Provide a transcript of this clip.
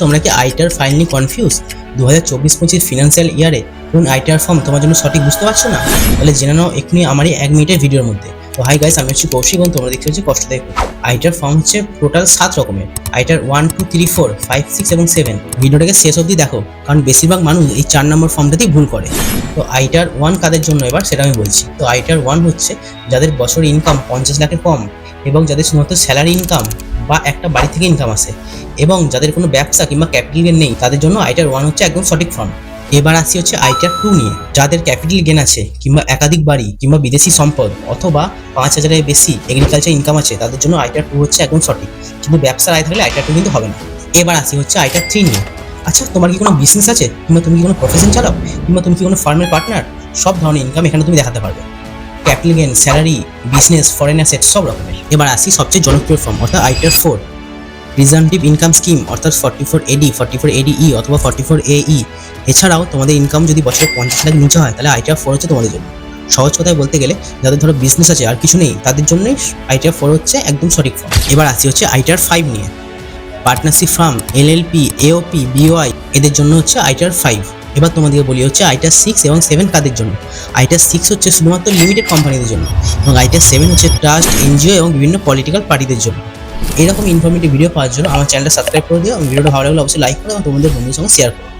তোমরা কি আইটার finally confuse দু হাজার চব্বিশ পঁচিশ ফিনান্সিয়াল ইয়ারে কোন আইটার ফর্ম তোমার জন্য সঠিক বুঝতে পারছ না? তাহলে জেনে নাও এক্ষুনি আমার এই এক মিনিটের ভিডিওর মধ্যে। তো হাই গাইস আমি হচ্ছি কৌশিক এবং তোমরা দেখতে হচ্ছে কষ্ট দেখো। আইটার ফর্ম হচ্ছে টোটাল সাত রকমের। ITR one two three four five six এবং সেভেন ভিডিওটাকে শেষ অবধি দেখো, কারণ বেশিরভাগ মানুষ এই চার নম্বর ফর্মটাতেই ভুল করে। তো আইটার ওয়ান কাদের জন্য এবার সেটা আমি বলছি। তো আইটার ওয়ান হচ্ছে যাদের বছর ইনকাম পঞ্চাশ লাখের কম এবং যাদের শুধুমাত্র স্যালারি ইনকাম বা একটা বাড়ি থেকে ইনকাম আসে। এবং যাদের কোনো ব্যবসা কিংবা ক্যাপিটাল গেন নেই, তাদের জন্য আইটার ওয়ান হচ্ছে একদম সঠিক ফর্ম এবার আসি হচ্ছে আইটার টু নিয়ে। যাদের ক্যাপিটাল গেন আছে, কিংবা একাধিক বাড়ি, কিংবা বিদেশি সম্পদ, অথবা পাঁচ হাজারের বেশি এগ্রিকালচার ইনকাম আছে, তাদের জন্য আইটার টু হচ্ছে একদম সঠিক। কিন্তু ব্যবসার আয় থাকলে আইটার টু কিন্তু হবে না। এবার আসি হচ্ছে আইটার থ্রি নিয়ে। আচ্ছা তোমার কি কোনো বিজনেস আছে? কিংবা তুমি কি কোনো প্রফেশন চালাও? কিংবা তুমি কি কোনো ফার্মের পার্টনার সব ধরনের ইনকাম এখানে তুমি দেখাতে পারবে। Capital gain salary business foreign asset সব রকমের। এবার আসি সবচেয়ে জনপ্রিয় ফর্ম অর্থাৎ ITR four presumptive income scheme অর্থাৎ forty four AD forty four AD E অথবা ফর্টি ফোর এ ই এছাড়াও তোমাদের ইনকাম যদি বছরে পঞ্চাশ লাখ নিচে হয়, তাহলে আইটিআর ফোর হচ্ছে তোমাদের জন্য। সহজ কথায় বলতে গেলে, যাদের ধরো বিজনেস আছে আর কিছু নেই, তাদের জন্যই আইটিআর ফোর হচ্ছে একদম সঠিক ফর্ম এবার আসি হচ্ছে আইটিআর ফাইভ নিয়ে। Partnership firm LLP AOP BOI এদের জন্য হচ্ছে আইটিআর ফাইভ এবার তোমাদেরকে বলি, হচ্ছে আইটা সিক্স এবং সেভেন কাদের জন্য? আইটা সিক্স হচ্ছে শুধুমাত্র লিমিটেড কোম্পানিদের জন্য এবং আইটা সেভেন হচ্ছে ট্রাস্ট এনজিও এবং বিভিন্ন পলিটিক্যাল পার্টিদের জন্য। এরকম ইনফরমেটিভ ভিডিও পাওয়ার জন্য আমার চ্যানেলটা সাবস্ক্রাইব করে দিও এবং ভিডিওটা ভালো লাগলে অবশ্যই লাইক করো এবং তোমাদের বন্ধুদের সঙ্গে শেয়ার করো।